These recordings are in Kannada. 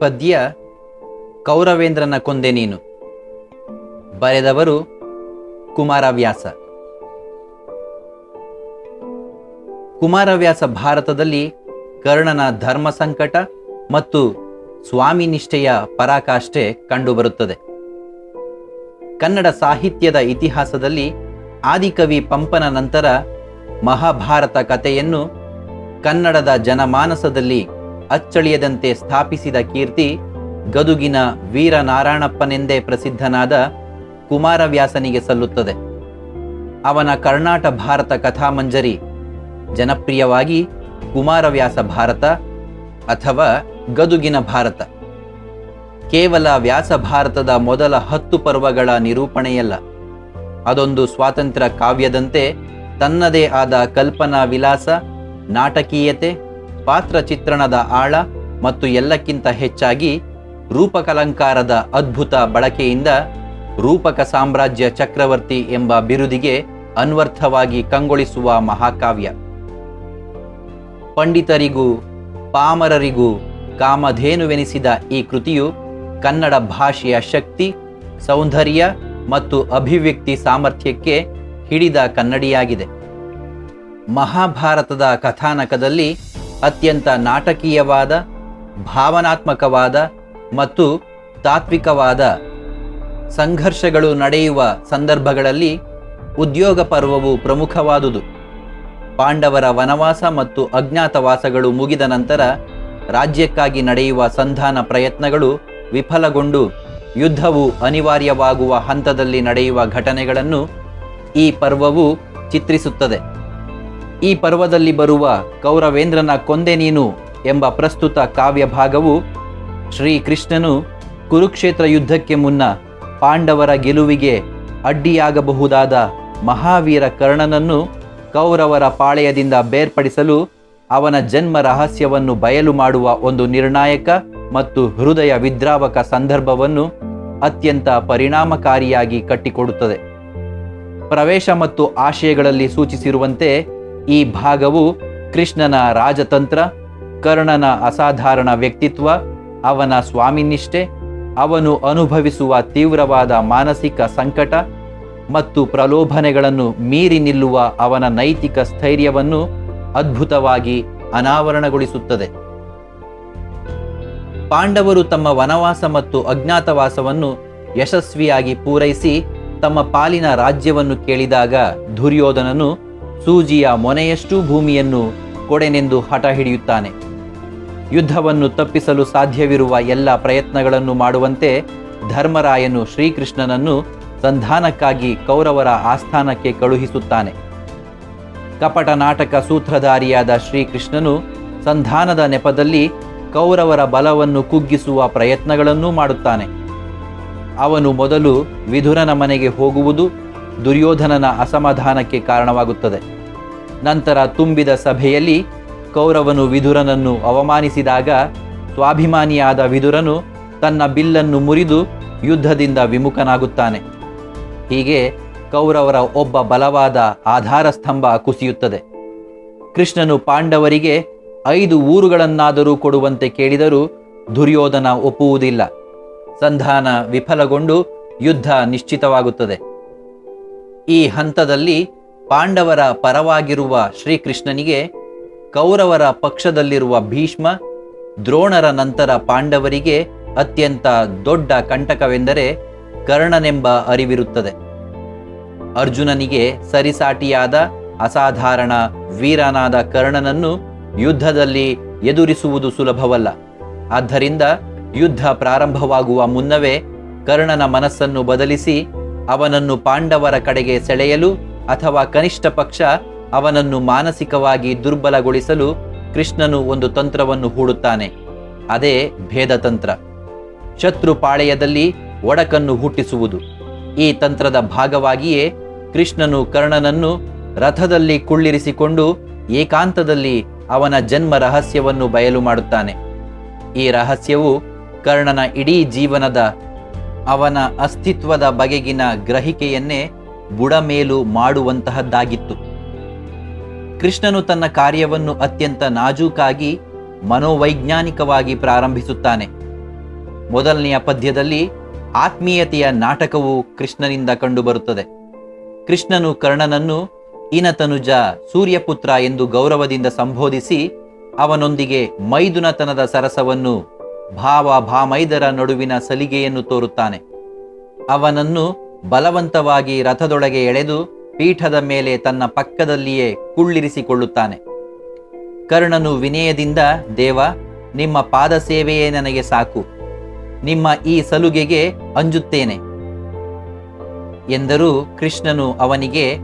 ಪದ್ಯ, ಕೌರವೇಂದ್ರನ ಕೊಂದೆ ನೀನು. ಬರೆದವರು ಕುಮಾರವ್ಯಾಸ. ಕುಮಾರವ್ಯಾಸ ಭಾರತದಲ್ಲಿ ಕರ್ಣನ ಧರ್ಮ ಸಂಕಟ ಮತ್ತು ಸ್ವಾಮಿ ನಿಷ್ಠೆಯ ಪರಾಕಾಷ್ಠೆ ಕಂಡುಬರುತ್ತದೆ. ಕನ್ನಡ ಸಾಹಿತ್ಯದ ಇತಿಹಾಸದಲ್ಲಿ ಆದಿಕವಿ ಪಂಪನ ನಂತರ ಮಹಾಭಾರತ ಕಥೆಯನ್ನು ಕನ್ನಡದ ಜನಮಾನಸದಲ್ಲಿ ಅಚ್ಚಳಿಯದಂತೆ ಸ್ಥಾಪಿಸಿದ ಕೀರ್ತಿ ಗದುಗಿನ ವೀರನಾರಾಯಣಪ್ಪನೆಂದೇ ಪ್ರಸಿದ್ಧನಾದ ಕುಮಾರವ್ಯಾಸನಿಗೆ ಸಲ್ಲುತ್ತದೆ. ಅವನ ಕರ್ನಾಟ ಭಾರತ ಕಥಾಮಂಜರಿ ಜನಪ್ರಿಯವಾಗಿ ಕುಮಾರವ್ಯಾಸ ಭಾರತ ಅಥವಾ ಗದುಗಿನ ಭಾರತ. ಕೇವಲ ವ್ಯಾಸ ಭಾರತದ ಮೊದಲ ಹತ್ತು ಪರ್ವಗಳ ನಿರೂಪಣೆಯಲ್ಲ, ಅದೊಂದು ಸ್ವಾತಂತ್ರ್ಯ ಕಾವ್ಯದಂತೆ ತನ್ನದೇ ಆದ ಕಲ್ಪನಾ ವಿಲಾಸ ನಾಟಕೀಯತೆ ಪಾತ್ರ ಚಿತ್ರಣದ ಆಳ ಮತ್ತು ಎಲ್ಲಕ್ಕಿಂತ ಹೆಚ್ಚಾಗಿ ರೂಪಕಲಂಕಾರದ ಅದ್ಭುತ ಬಳಕೆಯಿಂದ ರೂಪಕ ಸಾಮ್ರಾಜ್ಯ ಚಕ್ರವರ್ತಿ ಎಂಬ ಬಿರುದಿಗೆ ಅನ್ವರ್ಥವಾಗಿ ಕಂಗೊಳಿಸುವ ಮಹಾಕಾವ್ಯ. ಪಂಡಿತರಿಗೂ ಪಾಮರರಿಗೂ ಕಾಮಧೇನುವೆನಿಸಿದ ಈ ಕೃತಿಯು ಕನ್ನಡ ಭಾಷೆಯ ಶಕ್ತಿ, ಸೌಂದರ್ಯ ಮತ್ತು ಅಭಿವ್ಯಕ್ತಿ ಸಾಮರ್ಥ್ಯಕ್ಕೆ ಹಿಡಿದ ಕನ್ನಡಿಯಾಗಿದೆ. ಮಹಾಭಾರತದ ಕಥಾನಕದಲ್ಲಿ ಅತ್ಯಂತ ನಾಟಕೀಯವಾದ, ಭಾವನಾತ್ಮಕವಾದ ಮತ್ತು ತಾತ್ವಿಕವಾದ ಸಂಘರ್ಷಗಳು ನಡೆಯುವ ಸಂದರ್ಭಗಳಲ್ಲಿ ಉದ್ಯೋಗ ಪರ್ವವು ಪ್ರಮುಖವಾದುದು. ಪಾಂಡವರ ವನವಾಸ ಮತ್ತು ಅಜ್ಞಾತವಾಸಗಳು ಮುಗಿದ ನಂತರ ರಾಜ್ಯಕ್ಕಾಗಿ ನಡೆಯುವ ಸಂಧಾನ ಪ್ರಯತ್ನಗಳು ವಿಫಲಗೊಂಡು ಯುದ್ಧವು ಅನಿವಾರ್ಯವಾಗುವ ಹಂತದಲ್ಲಿ ನಡೆಯುವ ಘಟನೆಗಳನ್ನು ಈ ಪರ್ವವು ಚಿತ್ರಿಸುತ್ತದೆ. ಈ ಪರ್ವದಲ್ಲಿ ಬರುವ ಕೌರವೇಂದ್ರನ ಕೊಂದೆ ನೀನು ಎಂಬ ಪ್ರಸ್ತುತ ಕಾವ್ಯ ಭಾಗವು ಶ್ರೀಕೃಷ್ಣನು ಕುರುಕ್ಷೇತ್ರ ಯುದ್ಧಕ್ಕೆ ಮುನ್ನ ಪಾಂಡವರ ಗೆಲುವಿಗೆ ಅಡ್ಡಿಯಾಗಬಹುದಾದ ಮಹಾವೀರ ಕರ್ಣನನ್ನು ಕೌರವರ ಪಾಳೆಯದಿಂದ ಬೇರ್ಪಡಿಸಲು ಅವನ ಜನ್ಮ ರಹಸ್ಯವನ್ನು ಬಯಲು ಮಾಡುವ ಒಂದು ನಿರ್ಣಾಯಕ ಮತ್ತು ಹೃದಯ ವಿದ್ರಾವಕ ಸಂದರ್ಭವನ್ನು ಅತ್ಯಂತ ಪರಿಣಾಮಕಾರಿಯಾಗಿ ಕಟ್ಟಿಕೊಡುತ್ತದೆ. ಪ್ರವೇಶ ಮತ್ತು ಆಶಯಗಳಲ್ಲಿ ಸೂಚಿಸಿರುವಂತೆ ಈ ಭಾಗವು ಕೃಷ್ಣನ ರಾಜತಂತ್ರ, ಕರ್ಣನ ಅಸಾಧಾರಣ ವ್ಯಕ್ತಿತ್ವ, ಅವನ ಸ್ವಾಮಿನಿಷ್ಠೆ, ಅವನು ಅನುಭವಿಸುವ ತೀವ್ರವಾದ ಮಾನಸಿಕ ಸಂಕಟ ಮತ್ತು ಪ್ರಲೋಭನೆಗಳನ್ನು ಮೀರಿ ನಿಲ್ಲುವ ಅವನ ನೈತಿಕ ಸ್ಥೈರ್ಯವನ್ನು ಅದ್ಭುತವಾಗಿ ಅನಾವರಣಗೊಳಿಸುತ್ತದೆ. ಪಾಂಡವರು ತಮ್ಮ ವನವಾಸ ಮತ್ತು ಅಜ್ಞಾತವಾಸವನ್ನು ಯಶಸ್ವಿಯಾಗಿ ಪೂರೈಸಿ ತಮ್ಮ ಪಾಲಿನ ರಾಜ್ಯವನ್ನು ಕೇಳಿದಾಗ ದುರ್ಯೋಧನನು ಸೂಜಿಯ ಮೊನೆಯಷ್ಟೂ ಭೂಮಿಯನ್ನು ಕೊಡೆನೆಂದು ಹಠ ಹಿಡಿಯುತ್ತಾನೆ. ಯುದ್ಧವನ್ನು ತಪ್ಪಿಸಲು ಸಾಧ್ಯವಿರುವ ಎಲ್ಲ ಪ್ರಯತ್ನಗಳನ್ನು ಮಾಡುವಂತೆ ಧರ್ಮರಾಯನು ಶ್ರೀಕೃಷ್ಣನನ್ನು ಸಂಧಾನಕ್ಕಾಗಿ ಕೌರವರ ಆಸ್ಥಾನಕ್ಕೆ ಕಳುಹಿಸುತ್ತಾನೆ. ಕಪಟ ನಾಟಕ ಸೂತ್ರಧಾರಿಯಾದ ಶ್ರೀಕೃಷ್ಣನು ಸಂಧಾನದ ನೆಪದಲ್ಲಿ ಕೌರವರ ಬಲವನ್ನು ಕುಗ್ಗಿಸುವ ಪ್ರಯತ್ನಗಳನ್ನೂ ಮಾಡುತ್ತಾನೆ. ಅವನು ಮೊದಲು ವಿಧುರನ ಮನೆಗೆ ಹೋಗುವುದು ದುರ್ಯೋಧನನ ಅಸಮಾಧಾನಕ್ಕೆ ಕಾರಣವಾಗುತ್ತದೆ. ನಂತರ ತುಂಬಿದ ಸಭೆಯಲ್ಲಿ ಕೌರವನು ವಿದುರನನ್ನು ಅವಮಾನಿಸಿದಾಗ ಸ್ವಾಭಿಮಾನಿಯಾದ ವಿದುರನು ತನ್ನ ಬಿಲ್ಲನ್ನು ಮುರಿದು ಯುದ್ಧದಿಂದ ವಿಮುಖನಾಗುತ್ತಾನೆ. ಹೀಗೆ ಕೌರವರ ಒಬ್ಬ ಬಲವಾದ ಆಧಾರ ಸ್ತಂಭ ಕುಸಿಯುತ್ತದೆ. ಕೃಷ್ಣನು ಪಾಂಡವರಿಗೆ ಐದು ಊರುಗಳನ್ನಾದರೂ ಕೊಡುವಂತೆ ಕೇಳಿದರೂ ದುರ್ಯೋಧನ ಒಪ್ಪುವುದಿಲ್ಲ. ಸಂಧಾನ ವಿಫಲಗೊಂಡು ಯುದ್ಧ ನಿಶ್ಚಿತವಾಗುತ್ತದೆ. ಈ ಹಂತದಲ್ಲಿ ಪಾಂಡವರ ಪರವಾಗಿರುವ ಶ್ರೀಕೃಷ್ಣನಿಗೆ ಕೌರವರ ಪಕ್ಷದಲ್ಲಿರುವ ಭೀಷ್ಮ, ದ್ರೋಣರ ನಂತರ ಪಾಂಡವರಿಗೆ ಅತ್ಯಂತ ದೊಡ್ಡ ಕಂಟಕವೆಂದರೆ ಕರ್ಣನೆಂಬ ಅರಿವಿರುತ್ತದೆ. ಅರ್ಜುನನಿಗೆ ಸರಿಸಾಟಿಯಾದ ಅಸಾಧಾರಣ ವೀರನಾದ ಕರ್ಣನನ್ನು ಯುದ್ಧದಲ್ಲಿ ಎದುರಿಸುವುದು ಸುಲಭವಲ್ಲ. ಆದ್ದರಿಂದ ಯುದ್ಧ ಪ್ರಾರಂಭವಾಗುವ ಮುನ್ನವೇ ಕರ್ಣನ ಮನಸ್ಸನ್ನು ಬದಲಿಸಿ ಅವನನ್ನು ಪಾಂಡವರ ಕಡೆಗೆ ಸೆಳೆಯಲು ಅಥವಾ ಕನಿಷ್ಠ ಪಕ್ಷ ಅವನನ್ನು ಮಾನಸಿಕವಾಗಿ ದುರ್ಬಲಗೊಳಿಸಲು ಕೃಷ್ಣನು ಒಂದು ತಂತ್ರವನ್ನು ಹೂಡುತ್ತಾನೆ. ಅದೇ ಭೇದ ತಂತ್ರ. ಶತ್ರು ಪಾಳೆಯದಲ್ಲಿ ಒಡಕನ್ನು ಹುಟ್ಟಿಸುವುದು. ಈ ತಂತ್ರದ ಭಾಗವಾಗಿಯೇ ಕೃಷ್ಣನು ಕರ್ಣನನ್ನು ರಥದಲ್ಲಿ ಕುಳ್ಳಿರಿಸಿಕೊಂಡು ಏಕಾಂತದಲ್ಲಿ ಅವನ ಜನ್ಮ ರಹಸ್ಯವನ್ನು ಬಯಲು ಮಾಡುತ್ತಾನೆ. ಈ ರಹಸ್ಯವು ಕರ್ಣನ ಇಡೀ ಜೀವನದ ಅವನ ಅಸ್ತಿತ್ವದ ಬಗೆಗಿನ ಗ್ರಹಿಕೆಯನ್ನೇ ಬುಡಮೇಲು ಮಾಡುವಂತಹದ್ದಾಗಿತ್ತು. ಕೃಷ್ಣನು ತನ್ನ ಕಾರ್ಯವನ್ನು ಅತ್ಯಂತ ನಾಜೂಕಾಗಿ ಮನೋವೈಜ್ಞಾನಿಕವಾಗಿ ಪ್ರಾರಂಭಿಸುತ್ತಾನೆ. ಮೊದಲನೆಯ ಪದ್ಯದಲ್ಲಿ ಆತ್ಮೀಯತೆಯ ನಾಟಕವು ಕೃಷ್ಣನಿಂದ ಕಂಡುಬರುತ್ತದೆ. ಕೃಷ್ಣನು ಕರ್ಣನನ್ನು ಇನತನುಜ ಸೂರ್ಯಪುತ್ರ ಎಂದು ಗೌರವದಿಂದ ಸಂಬೋಧಿಸಿ ಅವನೊಂದಿಗೆ ಮೈದುನತನದ ಸರಸವನ್ನು ಭಾವ ಭಾಮೈದರ ನಡುವಿನ ಸಲಿಗೆಯನ್ನು ತೋರುತ್ತಾನೆ. ಅವನನ್ನು ಬಲವಂತವಾಗಿ ರಥದೊಳಗೆ ಎಳೆದು ಪೀಠದ ಮೇಲೆ ತನ್ನ ಪಕ್ಕದಲ್ಲಿಯೇ ಕುಳ್ಳಿರಿಸಿಕೊಳ್ಳುತ್ತಾನೆ. ಕರ್ಣನು ವಿನಯದಿಂದ, ದೇವ, ನಿಮ್ಮ ಪಾದ ಸೇವೆಯೇ ನನಗೆ ಸಾಕು. ನಿಮ್ಮ ಈ ಸಲುಗೆಗೆ ಅಂಜುತ್ತೇನೆ. ಎಂದರೂ ಕೃಷ್ಣನು ಅವನಿಗೆ,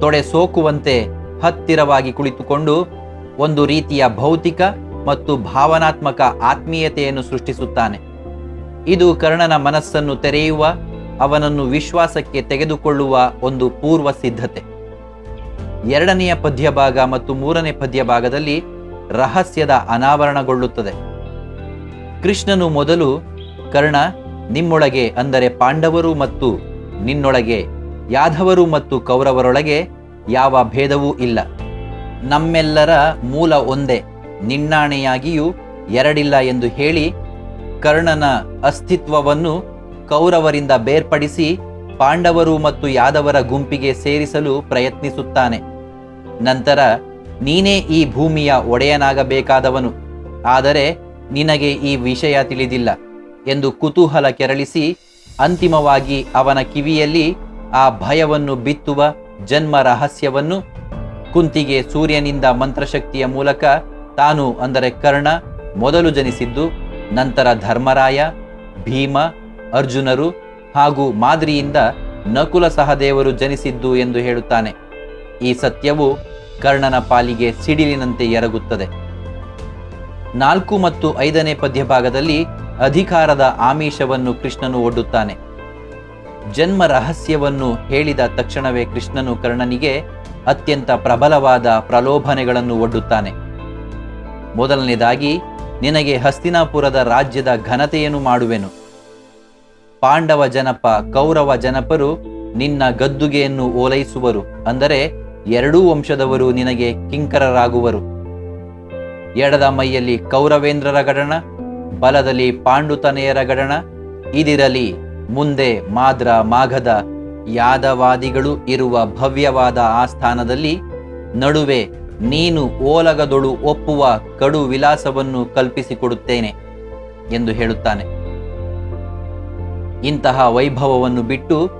ತೊಡೆ ಸೋಕುವಂತೆ ಹತ್ತಿರವಾಗಿ ಕುಳಿತುಕೊಂಡು, ಒಂದು ರೀತಿಯ ಭೌತಿಕ ಮತ್ತು ಭಾವನಾತ್ಮಕ ಆತ್ಮೀಯತೆಯನ್ನು ಸೃಷ್ಟಿಸುತ್ತಾನೆ. ಇದು ಕರ್ಣನ ಮನಸ್ಸನ್ನು ತೆರೆಯುವ, ಅವನನ್ನು ವಿಶ್ವಾಸಕ್ಕೆ ತೆಗೆದುಕೊಳ್ಳುವ ಒಂದು ಪೂರ್ವ ಸಿದ್ಧತೆ. ಎರಡನೆಯ ಪದ್ಯಭಾಗ ಮತ್ತು ಮೂರನೇ ಪದ್ಯಭಾಗದಲ್ಲಿ ರಹಸ್ಯದ ಅನಾವರಣಗೊಳ್ಳುತ್ತದೆ. ಕೃಷ್ಣನು ಮೊದಲು, ಕರ್ಣ, ನಿಮ್ಮೊಳಗೆ ಅಂದರೆ ಪಾಂಡವರು ಮತ್ತು ನಿನ್ನೊಳಗೆ, ಯಾದವರು ಮತ್ತು ಕೌರವರೊಳಗೆ ಯಾವ ಭೇದವೂ ಇಲ್ಲ. ನಮ್ಮೆಲ್ಲರ ಮೂಲ ಒಂದೇ. ನಿನ್ನಾಣೆಯಾಗಿಯೂ ಎರಡಿಲ್ಲ ಎಂದು ಹೇಳಿ ಕರ್ಣನ ಅಸ್ತಿತ್ವವನ್ನು ಕೌರವರಿಂದ ಬೇರ್ಪಡಿಸಿ ಪಾಂಡವರು ಮತ್ತು ಯಾದವರ ಗುಂಪಿಗೆ ಸೇರಿಸಲು ಪ್ರಯತ್ನಿಸುತ್ತಾನೆ. ನಂತರ, ನೀನೇ ಈ ಭೂಮಿಯ ಒಡೆಯನಾಗಬೇಕಾದವನು. ಆದರೆ, ನಿನಗೆ ಈ ವಿಷಯ ತಿಳಿದಿಲ್ಲ ಎಂದು ಕುತೂಹಲ ಕೆರಳಿಸಿ ಅಂತಿಮವಾಗಿ ಅವನ ಕಿವಿಯಲ್ಲಿ ಆ ಭಯವನ್ನು ಬಿತ್ತುವ ಜನ್ಮ ರಹಸ್ಯವನ್ನು ಕುಂತಿಗೆ ಸೂರ್ಯನಿಂದ ಮಂತ್ರಶಕ್ತಿಯ ಮೂಲಕ ತಾನು ಅಂದರೆ ಕರ್ಣ ಮೊದಲು ಜನಿಸಿದ್ದು, ನಂತರ ಧರ್ಮರಾಯ, ಭೀಮ, ಅರ್ಜುನರು ಹಾಗೂ ಮಾದ್ರಿಯಿಂದ ನಕುಲ ಸಹದೇವರು ಜನಿಸಿದ್ದು ಎಂದು ಹೇಳುತ್ತಾನೆ. ಈ ಸತ್ಯವು ಕರ್ಣನ ಪಾಲಿಗೆ ಸಿಡಿಲಿನಂತೆ ಎರಗುತ್ತದೆ. ನಾಲ್ಕು ಮತ್ತು ಐದನೇ ಪದ್ಯಭಾಗದಲ್ಲಿ ಅಧಿಕಾರದ ಆಮಿಷವನ್ನು ಕೃಷ್ಣನು ಒಡ್ಡುತ್ತಾನೆ. ಜನ್ಮ ರಹಸ್ಯವನ್ನು ಹೇಳಿದ ತಕ್ಷಣವೇ ಕೃಷ್ಣನು ಕರ್ಣನಿಗೆ ಅತ್ಯಂತ ಪ್ರಬಲವಾದ ಪ್ರಲೋಭನೆಗಳನ್ನು ಒಡ್ಡುತ್ತಾನೆ. ಮೊದಲನೇದಾಗಿ, ನಿನಗೆ ಹಸ್ತಿನಾಪುರದ ರಾಜ್ಯದ ಘನತೆಯನ್ನು ಮಾಡುವೆನು. ಪಾಂಡವ ಜನಪ, ಕೌರವ ಜನಪರು ನಿನ್ನ ಗದ್ದುಗೆಯನ್ನು ಓಲೈಸುವರು. ಅಂದರೆ, ಎರಡೂ ವಂಶದವರು ನಿನಗೆ ಕಿಂಕರರಾಗುವರು. ಎಡದ ಮೈಯಲ್ಲಿ ಕೌರವೇಂದ್ರರ ಗಡಣ, ಬಲದಲ್ಲಿ ಪಾಂಡುತನೆಯರ ಗಡಣ, ಇದಿರಲಿ, ಮುಂದೆ ಮಾದ್ರ, ಮಾಘದ ಯಾದವಾದಿಗಳು ಇರುವ ಭವ್ಯವಾದ ಆ ಸ್ಥಾನದಲ್ಲಿ ನಡುವೆ ನೀನು ಓಲಗದೊಳು ಒಪ್ಪುವ ಕಡು ವಿಲಾಸವನ್ನು ಕಲ್ಪಿಸಿಕೊಡುತ್ತೇನೆ ಎಂದು ಹೇಳುತ್ತಾನೆ. ಇಂತಹ ವೈಭವವನ್ನು ಬಿಟ್ಟು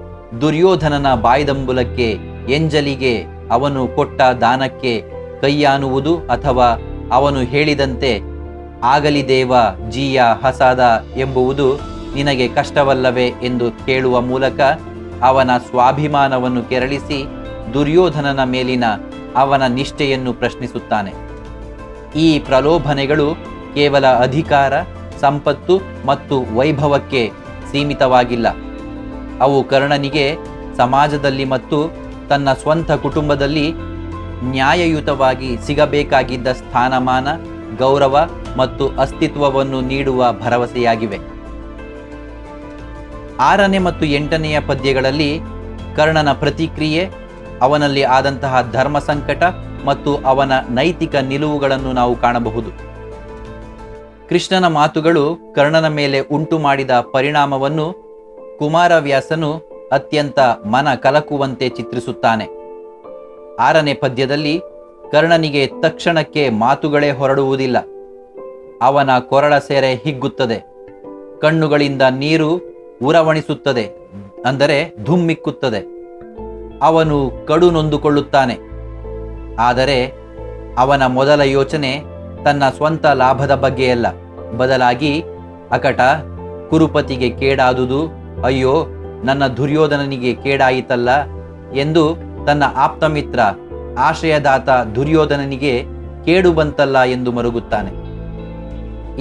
ದುರ್ಯೋಧನನ ಬಾಯ್ದಂಬುಲಕ್ಕೆ, ಎಂಜಲಿಗೆ ಅವನು ಕೊಟ್ಟ ದಾನಕ್ಕೆ ಕೈಯಾನುವುದು ಅಥವಾ ಅವನು ಹೇಳಿದಂತೆ ಆಗಲಿ ದೇವ ಜೀಯ ಹಸಾದ ಎಂಬುವುದು ನಿನಗೆ ಕಷ್ಟವಲ್ಲವೇ ಎಂದು ಕೇಳುವ ಮೂಲಕ ಅವನ ಸ್ವಾಭಿಮಾನವನ್ನು ಕೆರಳಿಸಿ ದುರ್ಯೋಧನನ ಮೇಲಿನ ಅವನ ನಿಷ್ಠೆಯನ್ನು ಪ್ರಶ್ನಿಸುತ್ತಾನೆ. ಈ ಪ್ರಲೋಭನೆಗಳು ಕೇವಲ ಅಧಿಕಾರ, ಸಂಪತ್ತು ಮತ್ತು ವೈಭವಕ್ಕೆ ಸೀಮಿತವಾಗಿಲ್ಲ. ಅವು ಕರ್ಣನಿಗೆ ಸಮಾಜದಲ್ಲಿ ಮತ್ತು ತನ್ನ ಸ್ವಂತ ಕುಟುಂಬದಲ್ಲಿ ನ್ಯಾಯಯುತವಾಗಿ ಸಿಗಬೇಕಾಗಿದ್ದ ಸ್ಥಾನಮಾನ, ಗೌರವ ಮತ್ತು ಅಸ್ತಿತ್ವವನ್ನು ನೀಡುವ ಭರವಸೆಯಾಗಿವೆ. ಆರನೇ ಮತ್ತು ಎಂಟನೆಯ ಪದ್ಯಗಳಲ್ಲಿ ಕರ್ಣನ ಪ್ರತಿಕ್ರಿಯೆ ಅವನಲ್ಲಿ ಆದಂತಹ ಧರ್ಮ ಸಂಕಟ ಮತ್ತು ಅವನ ನೈತಿಕ ನಿಲುವುಗಳನ್ನು ನಾವು ಕಾಣಬಹುದು. ಕೃಷ್ಣನ ಮಾತುಗಳು ಕರ್ಣನ ಮೇಲೆ ಉಂಟು ಮಾಡಿದ ಪರಿಣಾಮವನ್ನು ಕುಮಾರವ್ಯಾಸನು ಅತ್ಯಂತ ಮನ ಕಲಕುವಂತೆ ಚಿತ್ರಿಸುತ್ತಾನೆ. ಆರನೇ ಪದ್ಯದಲ್ಲಿ ಕರ್ಣನಿಗೆ ತಕ್ಷಣಕ್ಕೆ ಮಾತುಗಳೇ ಹೊರಡುವುದಿಲ್ಲ. ಅವನ ಕೊರಳ ಸೇರೆ ಹಿಗ್ಗುತ್ತದೆ. ಕಣ್ಣುಗಳಿಂದ ನೀರು ಉರವಣಿಸುತ್ತದೆ. ಅಂದರೆ ಧುಮ್ಮಿಕ್ಕುತ್ತದೆ. ಅವನು ಕಡು ನೊಂದುಕೊಳ್ಳುತ್ತಾನೆ. ಆದರೆ ಅವನ ಮೊದಲ ಯೋಚನೆ ತನ್ನ ಸ್ವಂತ ಲಾಭದ ಬಗ್ಗೆಯಲ್ಲ ಬದಲಾಗಿ, ಅಕಟ, ಕುರುಪತಿಗೆ ಕೇಡಾದುದು, ಅಯ್ಯೋ, ನನ್ನ ದುರ್ಯೋಧನನಿಗೆ ಕೇಡಾಯಿತಲ್ಲ ಎಂದು ತನ್ನ ಆಪ್ತಮಿತ್ರ, ಆಶ್ರಯದಾತ ದುರ್ಯೋಧನನಿಗೆ ಕೇಡು ಬಂತಲ್ಲ ಎಂದು ಮರುಗುತ್ತಾನೆ.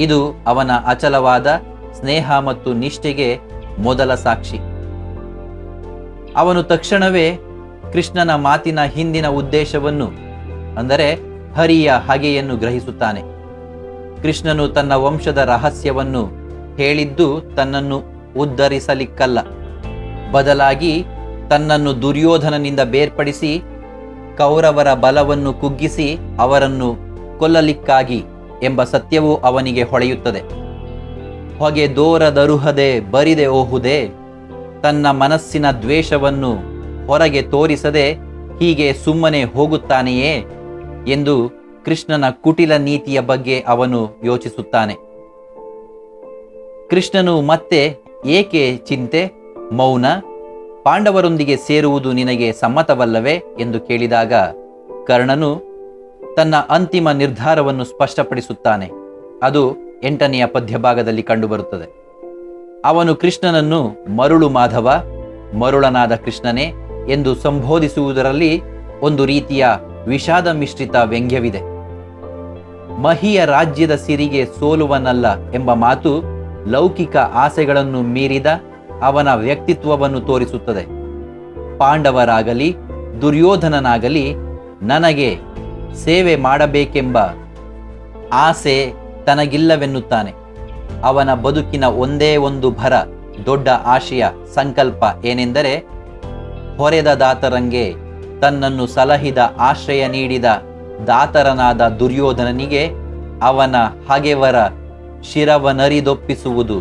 ಇದು ಅವನ ಅಚಲವಾದ ಸ್ನೇಹ ಮತ್ತು ನಿಷ್ಠೆಗೆ ಮೊದಲ ಸಾಕ್ಷಿ. ಅವನು ತಕ್ಷಣವೇ ಕೃಷ್ಣನ ಮಾತಿನ ಹಿಂದಿನ ಉದ್ದೇಶವನ್ನು, ಅಂದರೆ ಹರಿಯ ಹಗೆಯನ್ನು ಗ್ರಹಿಸುತ್ತಾನೆ. ಕೃಷ್ಣನು ತನ್ನ ವಂಶದ ರಹಸ್ಯವನ್ನು ಹೇಳಿದ್ದು ತನ್ನನ್ನು ಉದ್ಧರಿಸಲಿಕ್ಕಲ್ಲ. ಬದಲಾಗಿ ತನ್ನನ್ನು ದುರ್ಯೋಧನನಿಂದ ಬೇರ್ಪಡಿಸಿ ಕೌರವರ ಬಲವನ್ನು ಕುಗ್ಗಿಸಿ ಅವರನ್ನು ಕೊಲ್ಲಲಿಕ್ಕಾಗಿ ಎಂಬ ಸತ್ಯವು ಅವನಿಗೆ ಹೊಳೆಯುತ್ತದೆ. ಹೊಗೆ ದೋರದರುಹದೆ ಬರಿದೆ ಓಹುದೆ, ತನ್ನ ಮನಸ್ಸಿನ ದ್ವೇಷವನ್ನು ಹೊರಗೆ ತೋರಿಸದೆ ಹೀಗೆ ಸುಮ್ಮನೆ ಹೋಗುತ್ತಾನೆಯೇ ಎಂದು ಕೃಷ್ಣನ ಕುಟಿಲ ನೀತಿಯ ಬಗ್ಗೆ ಅವನು ಯೋಚಿಸುತ್ತಾನೆ. ಕೃಷ್ಣನು ಮತ್ತೆ ಏಕೆ ಚಿಂತೆ, ಮೌನ, ಪಾಂಡವರೊಂದಿಗೆ ಸೇರುವುದು ನಿನಗೆ ಸಮ್ಮತವಲ್ಲವೇ ಎಂದು ಕೇಳಿದಾಗ ಕರ್ಣನು ತನ್ನ ಅಂತಿಮ ನಿರ್ಧಾರವನ್ನು ಸ್ಪಷ್ಟಪಡಿಸುತ್ತಾನೆ. ಅದು ಎಂಟನೆಯ ಪದ್ಯಭಾಗದಲ್ಲಿ ಕಂಡುಬರುತ್ತದೆ. ಅವನು ಕೃಷ್ಣನನ್ನು ಮರುಳು ಮಾಧವ, ಮರುಳನಾದ ಕೃಷ್ಣನೇ ಎಂದು ಸಂಬೋಧಿಸುವುದರಲ್ಲಿ ಒಂದು ರೀತಿಯ ವಿಷಾದ ಮಿಶ್ರಿತ ವ್ಯಂಗ್ಯವಿದೆ. ಮಹಿಯ ರಾಜ್ಯದ ಸಿರಿಗೆ ಸೋಲುವನಲ್ಲ ಎಂಬ ಮಾತು ಲೌಕಿಕ ಆಸೆಗಳನ್ನು ಮೀರಿದ ಅವನ ವ್ಯಕ್ತಿತ್ವವನ್ನು ತೋರಿಸುತ್ತದೆ. ಪಾಂಡವರಾಗಲಿ, ದುರ್ಯೋಧನನಾಗಲಿ ನನಗೆ ಸೇವೆ ಮಾಡಬೇಕೆಂಬ ಆಸೆ ತನಗಿಲ್ಲವೆನ್ನುತ್ತಾನೆ. ಅವನ ಬದುಕಿನ ಒಂದೇ ಒಂದು ಭರ ದೊಡ್ಡ ಆಶಯ ಸಂಕಲ್ಪ ಏನೆಂದರೆ ಹೊರೆದ ದಾತರಂಗೆ ತನ್ನನ್ನು ಸಲಹಿದ ಆಶ್ರಯ ನೀಡಿದ ದಾತರನಾದ ದುರ್ಯೋಧನನಿಗೆ ಅವನ ಹಗೆವರ ಶಿರವನರಿದೊಪ್ಪಿಸುವುದು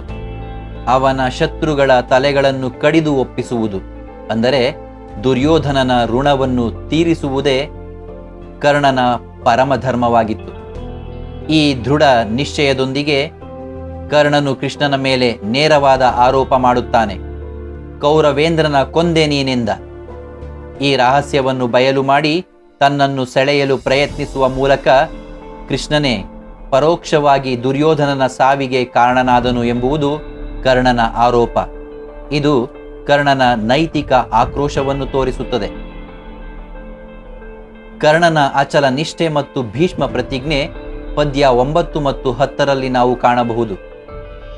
ಅವನ ಶತ್ರುಗಳ ತಲೆಗಳನ್ನು ಕಡಿದು ಒಪ್ಪಿಸುವುದು, ಅಂದರೆ ದುರ್ಯೋಧನನ ಋಣವನ್ನು ತೀರಿಸುವುದೇ ಕರ್ಣನ ಪರಮಧರ್ಮವಾಗಿತ್ತು. ಈ ದೃಢ ನಿಶ್ಚಯದೊಂದಿಗೆ ಕರ್ಣನು ಕೃಷ್ಣನ ಮೇಲೆ ನೇರವಾದ ಆರೋಪ ಮಾಡುತ್ತಾನೆ, ಕೌರವೇಂದ್ರನ ಕೊಂದೆ ನೀನೆಂದ ಈ ರಹಸ್ಯವನ್ನು ಬಯಲು ಮಾಡಿ ತನ್ನನ್ನು ಸೆಳೆಯಲು ಪ್ರಯತ್ನಿಸುವ ಮೂಲಕ ಕೃಷ್ಣನೇ ಪರೋಕ್ಷವಾಗಿ ದುರ್ಯೋಧನನ ಸಾವಿಗೆ ಕಾರಣನಾದನು ಎಂಬುದು ಕರ್ಣನ ಆರೋಪ. ಇದು ಕರ್ಣನ ನೈತಿಕ ಆಕ್ರೋಶವನ್ನು ತೋರಿಸುತ್ತದೆ. ಕರ್ಣನ ಅಚಲ ನಿಷ್ಠೆ ಮತ್ತು ಭೀಷ್ಮ ಪ್ರತಿಜ್ಞೆ ಪದ್ಯ ಒಂಬತ್ತು ಮತ್ತು ಹತ್ತರಲ್ಲಿ ನಾವು ಕಾಣಬಹುದು.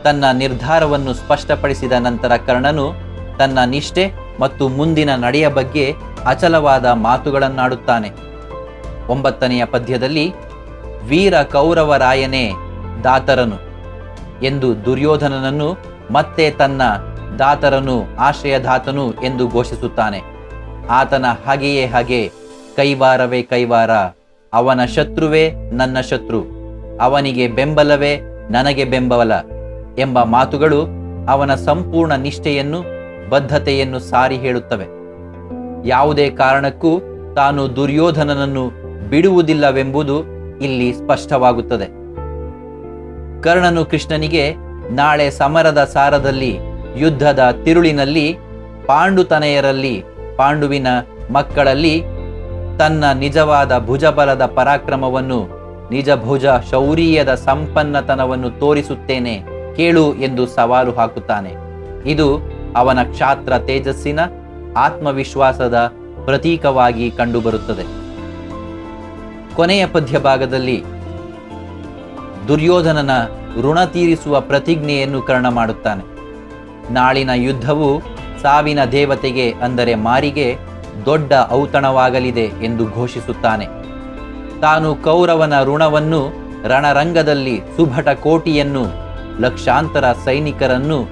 ತನ್ನ ನಿರ್ಧಾರವನ್ನು ಸ್ಪಷ್ಟಪಡಿಸಿದ ನಂತರ ಕರ್ಣನು ತನ್ನ ನಿಷ್ಠೆ ಮತ್ತು ಮುಂದಿನ ನಡೆಯ ಬಗ್ಗೆ ಅಚಲವಾದ ಮಾತುಗಳನ್ನಾಡುತ್ತಾನೆ. ಒಂಬತ್ತನೆಯ ಪದ್ಯದಲ್ಲಿ, ವೀರ ಕೌರವರಾಯನೇ ದಾತರನು ಎಂದು ದುರ್ಯೋಧನನನ್ನು ಮತ್ತೆ ತನ್ನ ದಾತರನು, ಆಶ್ರಯದಾತನು ಎಂದು ಘೋಷಿಸುತ್ತಾನೆ. ಆತನ ಹಾಗೆಯೇ ಹಾಗೆ, ಕೈವಾರವೇ ಕೈವಾರ, ಅವನ ಶತ್ರುವೇ ನನ್ನ ಶತ್ರು, ಅವನಿಗೆ ಬೆಂಬಲವೇ ನನಗೆ ಬೆಂಬಲ ಎಂಬ ಮಾತುಗಳು ಅವನ ಸಂಪೂರ್ಣ ನಿಷ್ಠೆಯನ್ನು ಬದ್ಧತೆಯನ್ನು ಸಾರಿ ಹೇಳುತ್ತವೆ. ಯಾವುದೇ ಕಾರಣಕ್ಕೂ ತಾನು ದುರ್ಯೋಧನನನ್ನು ಬಿಡುವುದಿಲ್ಲವೆಂಬುದು ಇಲ್ಲಿ ಸ್ಪಷ್ಟವಾಗುತ್ತದೆ. ಕರ್ಣನು ಕೃಷ್ಣನಿಗೆ, ನಾಳೆ ಸಮರದ ಸಾರದಲ್ಲಿ, ಯುದ್ಧದ ತಿರುಳಿನಲ್ಲಿ, ಪಾಂಡುತನೆಯರಲ್ಲಿ, ಪಾಂಡುವಿನ ಮಕ್ಕಳಲ್ಲಿ ತನ್ನ ನಿಜವಾದ ಭುಜಬಲದ ಪರಾಕ್ರಮವನ್ನು ನಿಜ ಭುಜ ಶೌರ್ಯದ ಸಂಪನ್ನತನವನ್ನು ತೋರಿಸುತ್ತೇನೆ, ಕೇಳು ಎಂದು ಸವಾಲು ಹಾಕುತ್ತಾನೆ. ಇದು ಅವನ ಕ್ಷಾತ್ರ ತೇಜಸ್ಸಿನ ಆತ್ಮವಿಶ್ವಾಸದ ಪ್ರತೀಕವಾಗಿ ಕಂಡುಬರುತ್ತದೆ. ಕೊನೆಯ ಪದ್ಯ ಭಾಗದಲ್ಲಿ ದುರ್ಯೋಧನನ ಋಣ ತೀರಿಸುವ ಪ್ರತಿಜ್ಞೆಯನ್ನು ಕರ್ಣ ಮಾಡುತ್ತಾನೆ. ನಾಳಿನ ಯುದ್ಧವು ಸಾವಿನ ದೇವತೆಗೆ, ಅಂದರೆ ಮಾರಿಗೆ, ದೊಡ್ಡ ಔತಣವಾಗಲಿದೆ ಎಂದು ಘೋಷಿಸುತ್ತಾನೆ. ತಾನು ಕೌರವನ ಋಣವನ್ನು ರಣರಂಗದಲ್ಲಿ ಸುಭಟ ಕೋಟಿಯನ್ನು ಲಕ್ಷಾಂತರ ಸೈನಿಕರನ್ನು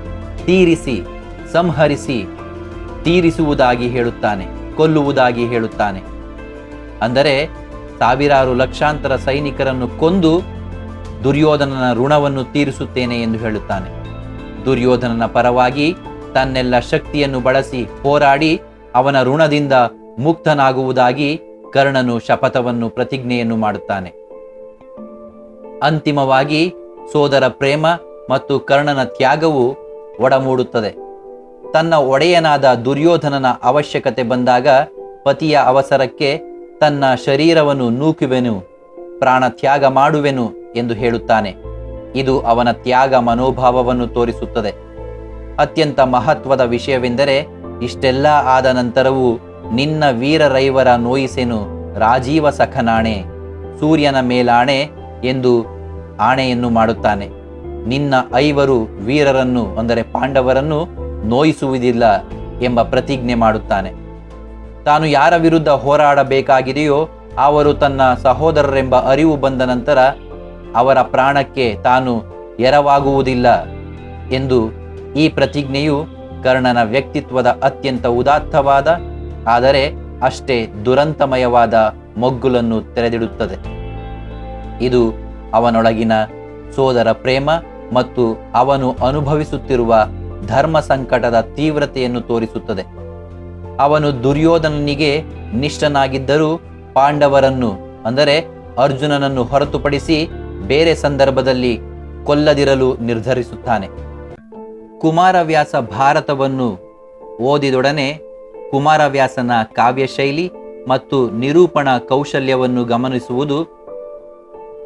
ತೀರಿಸಿ ಸಂಹರಿಸಿ ತೀರಿಸುವುದಾಗಿ ಹೇಳುತ್ತಾನೆ, ಕೊಲ್ಲುವುದಾಗಿ ಹೇಳುತ್ತಾನೆ. ಅಂದರೆ ಸಾವಿರಾರು ಲಕ್ಷಾಂತರ ಸೈನಿಕರನ್ನು ಕೊಂದು ದುರ್ಯೋಧನನ ಋಣವನ್ನು ತೀರಿಸುತ್ತೇನೆ ಎಂದು ಹೇಳುತ್ತಾನೆ. ದುರ್ಯೋಧನನ ಪರವಾಗಿ ತನ್ನೆಲ್ಲ ಶಕ್ತಿಯನ್ನು ಬಳಸಿ ಹೋರಾಡಿ ಅವನ ಋಣದಿಂದ ಮುಕ್ತನಾಗುವುದಾಗಿ ಕರ್ಣನು ಶಪಥವನ್ನು ಪ್ರತಿಜ್ಞೆಯನ್ನು ಮಾಡುತ್ತಾನೆ. ಅಂತಿಮವಾಗಿ ಸೋದರ ಪ್ರೇಮ ಮತ್ತು ಕರ್ಣನ ತ್ಯಾಗವು ಒಡಮೂಡುತ್ತದೆ. ತನ್ನ ಒಡೆಯನಾದ ದುರ್ಯೋಧನನ ಅವಶ್ಯಕತೆ ಬಂದಾಗ ಪತಿಯ ಅವಸರಕ್ಕೆ ತನ್ನ ಶರೀರವನ್ನು ನೂಕುವೆನು, ಪ್ರಾಣ ತ್ಯಾಗ ಮಾಡುವೆನು ಎಂದು ಹೇಳುತ್ತಾನೆ. ಇದು ಅವನ ತ್ಯಾಗ ಮನೋಭಾವವನ್ನು ತೋರಿಸುತ್ತದೆ. ಅತ್ಯಂತ ಮಹತ್ವದ ವಿಷಯವೆಂದರೆ ಇಷ್ಟೆಲ್ಲ ಆದ ನಂತರವೂ ನಿನ್ನ ವೀರರೈವರ ನೋಯಿಸೆನು, ರಾಜೀವ ಸಖನಾಣೆ, ಸೂರ್ಯನ ಮೇಲಾಣೆ ಎಂದು ಆಣೆಯನ್ನು ಮಾಡುತ್ತಾನೆ. ನಿನ್ನ ಐವರು ವೀರರನ್ನು, ಅಂದರೆ ಪಾಂಡವರನ್ನು ನೋಯಿಸುವುದಿಲ್ಲ ಎಂಬ ಪ್ರತಿಜ್ಞೆ ಮಾಡುತ್ತಾನೆ. ತಾನು ಯಾರ ವಿರುದ್ಧ ಹೋರಾಡಬೇಕಾಗಿದೆಯೋ ಅವರು ತನ್ನ ಸಹೋದರರೆಂಬ ಅರಿವು ಬಂದ ನಂತರ ಅವರ ಪ್ರಾಣಕ್ಕೆ ತಾನು ಎರವಾಗುವುದಿಲ್ಲ ಎಂದು ಈ ಪ್ರತಿಜ್ಞೆಯು ಕರ್ಣನ ವ್ಯಕ್ತಿತ್ವದ ಅತ್ಯಂತ ಉದಾತ್ತವಾದ, ಆದರೆ ಅಷ್ಟೇ ದುರಂತಮಯವಾದ ಮೊಗ್ಗುಲನ್ನು ತೆರೆದಿಡುತ್ತದೆ. ಇದು ಅವನೊಳಗಿನ ಸೋದರ ಪ್ರೇಮ ಮತ್ತು ಅವನು ಅನುಭವಿಸುತ್ತಿರುವ ಧರ್ಮ ಸಂಕಟದ ತೀವ್ರತೆಯನ್ನು ತೋರಿಸುತ್ತದೆ. ಅವನು ದುರ್ಯೋಧನನಿಗೆ ನಿಷ್ಠನಾಗಿದ್ದರೂ ಪಾಂಡವರನ್ನು, ಅಂದರೆ ಅರ್ಜುನನನ್ನು ಹೊರತುಪಡಿಸಿ ಬೇರೆ ಸಂದರ್ಭದಲ್ಲಿ ಕೊಲ್ಲದಿರಲು ನಿರ್ಧರಿಸುತ್ತಾನೆ. ಕುಮಾರವ್ಯಾಸ ಭಾರತವನ್ನು ಓದಿದೊಡನೆ ಕುಮಾರವ್ಯಾಸನ ಕಾವ್ಯಶೈಲಿ ಮತ್ತು ನಿರೂಪಣ ಕೌಶಲ್ಯವನ್ನು ಗಮನಿಸುವುದು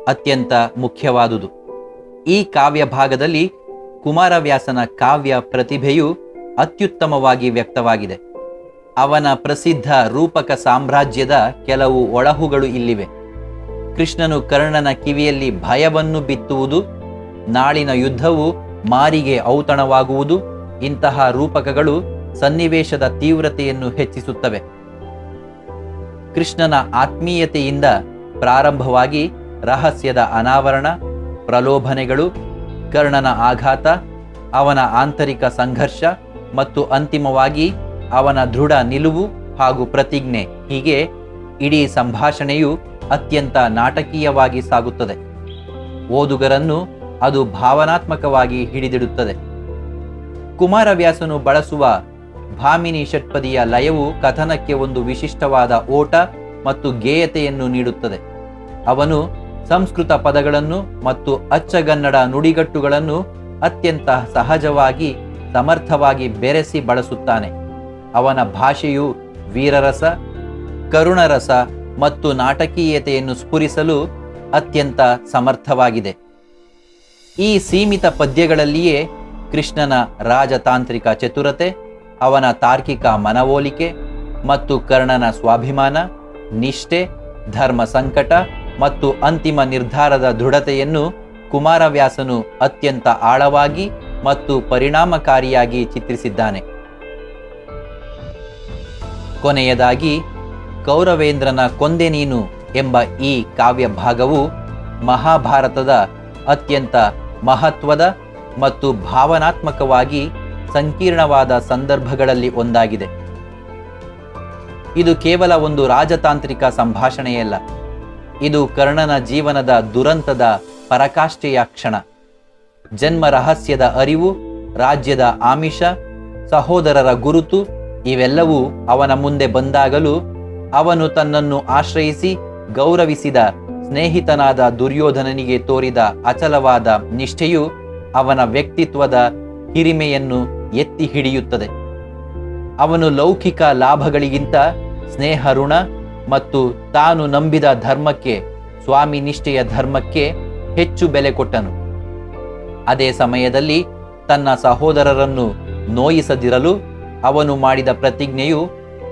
ಅತ್ಯಂತ ಮುಖ್ಯವಾದುದು. ಈ ಕಾವ್ಯ ಭಾಗದಲ್ಲಿ ಕುಮಾರವ್ಯಾಸನ ಕಾವ್ಯ ಪ್ರತಿಭೆಯು ಅತ್ಯುತ್ತಮವಾಗಿ ವ್ಯಕ್ತವಾಗಿದೆ. ಅವನ ಪ್ರಸಿದ್ಧ ರೂಪಕ ಸಾಮ್ರಾಜ್ಯದ ಕೆಲವು ಒಳಹುಗಳು ಇಲ್ಲಿವೆ. ಕೃಷ್ಣನು ಕರ್ಣನ ಕಿವಿಯಲ್ಲಿ ಭಯವನ್ನು ಬಿತ್ತುವುದು, ನಾಳಿನ ಯುದ್ಧವು ಮಾರಿಗೆ ಔತಣವಾಗುವುದು, ಇಂತಹ ರೂಪಕಗಳು ಸನ್ನಿವೇಶದ ತೀವ್ರತೆಯನ್ನು ಹೆಚ್ಚಿಸುತ್ತವೆ. ಕೃಷ್ಣನ ಆತ್ಮೀಯತೆಯಿಂದ ಪ್ರಾರಂಭವಾಗಿ ರಹಸ್ಯದ ಅನಾವರಣ, ಪ್ರಲೋಭನೆಗಳು ಕರ್ಣನ ಆಘಾತ, ಅವನ ಆಂತರಿಕ ಸಂಘರ್ಷ ಮತ್ತು ಅಂತಿಮವಾಗಿ ಅವನ ದೃಢ ನಿಲುವು ಹಾಗೂ ಪ್ರತಿಜ್ಞೆ. ಹೀಗೆ ಇಡೀ ಸಂಭಾಷಣೆಯು ಅತ್ಯಂತ ನಾಟಕೀಯವಾಗಿ ಸಾಗುತ್ತದೆ. ಓದುಗರನ್ನು ಅದು ಭಾವನಾತ್ಮಕವಾಗಿ ಹಿಡಿದಿಡುತ್ತದೆ. ಕುಮಾರವ್ಯಾಸನು ಬಳಸುವ ಭಾಮಿನಿ ಷಟ್ಪದಿಯ ಲಯವು ಕಥನಕ್ಕೆ ಒಂದು ವಿಶಿಷ್ಟವಾದ ಓಟ ಮತ್ತು ಗೇಯತೆಯನ್ನು ನೀಡುತ್ತದೆ. ಅವನು ಸಂಸ್ಕೃತ ಪದಗಳನ್ನು ಮತ್ತು ಅಚ್ಚಗನ್ನಡ ನುಡಿಗಟ್ಟುಗಳನ್ನು ಅತ್ಯಂತ ಸಹಜವಾಗಿ, ಸಮರ್ಥವಾಗಿ ಬೆರೆಸಿ ಬಳಸುತ್ತಾನೆ. ಅವನ ಭಾಷೆಯು ವೀರರಸ, ಕರುಣರಸ ಮತ್ತು ನಾಟಕೀಯತೆಯನ್ನು ಸ್ಫುರಿಸಲು ಅತ್ಯಂತ ಸಮರ್ಥವಾಗಿದೆ. ಈ ಸೀಮಿತ ಪದ್ಯಗಳಲ್ಲಿಯೇ ಕೃಷ್ಣನ ರಾಜತಾಂತ್ರಿಕ ಚತುರತೆ, ಅವನ ತಾರ್ಕಿಕ ಮನವೋಲಿಕೆ ಮತ್ತು ಕರ್ಣನ ಸ್ವಾಭಿಮಾನ, ನಿಷ್ಠೆ, ಧರ್ಮ ಸಂಕಟ ಮತ್ತು ಅಂತಿಮ ನಿರ್ಧಾರದ ದೃಢತೆಯನ್ನು ಕುಮಾರವ್ಯಾಸನು ಅತ್ಯಂತ ಆಳವಾಗಿ ಮತ್ತು ಪರಿಣಾಮಕಾರಿಯಾಗಿ ಚಿತ್ರಿಸಿದ್ದಾನೆ. ಕೊನೆಯದಾಗಿ, ಕೌರವೇಂದ್ರನ ಕೊಂದೆ ನೀನು ಎಂಬ ಈ ಕಾವ್ಯ ಭಾಗವು ಮಹಾಭಾರತದ ಅತ್ಯಂತ ಮಹತ್ವದ ಮತ್ತು ಭಾವನಾತ್ಮಕವಾಗಿ ಸಂಕೀರ್ಣವಾದ ಸಂದರ್ಭಗಳಲ್ಲಿ ಒಂದಾಗಿದೆ. ಇದು ಕೇವಲ ಒಂದು ರಾಜತಾಂತ್ರಿಕ ಸಂಭಾಷಣೆಯಲ್ಲ. ಇದು ಕರ್ಣನ ಜೀವನದ ದುರಂತದ ಪರಕಾಷ್ಠೆಯ ಕ್ಷಣ. ಜನ್ಮ ರಹಸ್ಯದ ಅರಿವು, ರಾಜ್ಯದ ಆಮಿಷ, ಸಹೋದರರ ಗುರುತು, ಇವೆಲ್ಲವೂ ಅವನ ಮುಂದೆ ಬಂದಾಗಲೂ ಅವನು ತನ್ನನ್ನು ಆಶ್ರಯಿಸಿ ಗೌರವಿಸಿದ ಸ್ನೇಹಿತನಾದ ದುರ್ಯೋಧನನಿಗೆ ತೋರಿದ ಅಚಲವಾದ ನಿಷ್ಠೆಯು ಅವನ ವ್ಯಕ್ತಿತ್ವದ ಹಿರಿಮೆಯನ್ನು ಎತ್ತಿ ಹಿಡಿಯುತ್ತದೆ. ಅವನು ಲೌಕಿಕ ಲಾಭಗಳಿಗಿಂತ ಸ್ನೇಹ, ಋಣ ಮತ್ತು ತಾನು ನಂಬಿದ ಧರ್ಮಕ್ಕೆ, ಸ್ವಾಮಿ ನಿಷ್ಠೆಯ ಧರ್ಮಕ್ಕೆ ಹೆಚ್ಚು ಬೆಲೆ ಕೊಟ್ಟನು. ಅದೇ ಸಮಯದಲ್ಲಿ ತನ್ನ ಸಹೋದರರನ್ನು ನೋಯಿಸದಿರಲು ಅವನು ಮಾಡಿದ ಪ್ರತಿಜ್ಞೆಯು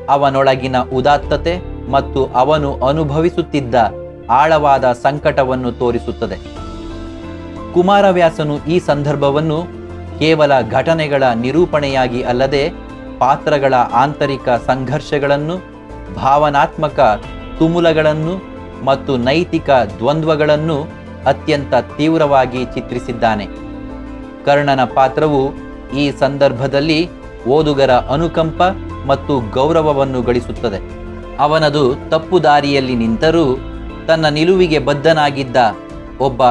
ಅವನೊಳಗಿನ ಉದಾತ್ತತೆ ಮತ್ತು ಅವನು ಅನುಭವಿಸುತ್ತಿದ್ದ ಆಳವಾದ ಸಂಕಟವನ್ನು ತೋರಿಸುತ್ತದೆ. ಕುಮಾರವ್ಯಾಸನು ಈ ಸಂದರ್ಭವನ್ನು ಕೇವಲ ಘಟನೆಗಳ ನಿರೂಪಣೆಯಾಗಿ ಅಲ್ಲದೆ ಪಾತ್ರಗಳ ಆಂತರಿಕ ಸಂಘರ್ಷಗಳನ್ನು ಭಾವನಾತ್ಮಕ ತುಮುಲಗಳನ್ನು ಮತ್ತು ನೈತಿಕ ದ್ವಂದ್ವಗಳನ್ನು ಅತ್ಯಂತ ತೀವ್ರವಾಗಿ ಚಿತ್ರಿಸಿದ್ದಾನೆ. ಕರ್ಣನ ಪಾತ್ರವು ಈ ಸಂದರ್ಭದಲ್ಲಿ ಓದುಗರ ಅನುಕಂಪ ಮತ್ತು ಗೌರವವನ್ನು ಗಳಿಸುತ್ತದೆ. ಅವನದು ತಪ್ಪು ದಾರಿಯಲ್ಲಿ ನಿಂತರೂ ತನ್ನ ನಿಲುವಿಗೆ ಬದ್ಧನಾಗಿದ್ದ ಒಬ್ಬ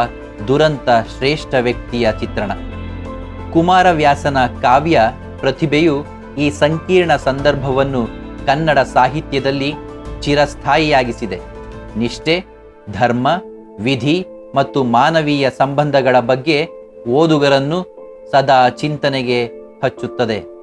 ದುರಂತ ಶ್ರೇಷ್ಠ ವ್ಯಕ್ತಿಯ ಚಿತ್ರಣ. ಕುಮಾರವ್ಯಾಸನ ಕಾವ್ಯ ಪ್ರತಿಭೆಯು ಈ ಸಂಕೀರ್ಣ ಸಂದರ್ಭವನ್ನು ಕನ್ನಡ ಸಾಹಿತ್ಯದಲ್ಲಿ ಚಿರಸ್ಥಾಯಿಯಾಗಿಸಿದೆ. ನಿಷ್ಠೆ ಧರ್ಮ ವಿಧಿ ಮತ್ತು ಮಾನವೀಯ ಸಂಬಂಧಗಳ ಬಗ್ಗೆ ಓದುಗರನ್ನು ಸದಾ ಚಿಂತನೆಗೆ ಹಚ್ಚುತ್ತದೆ.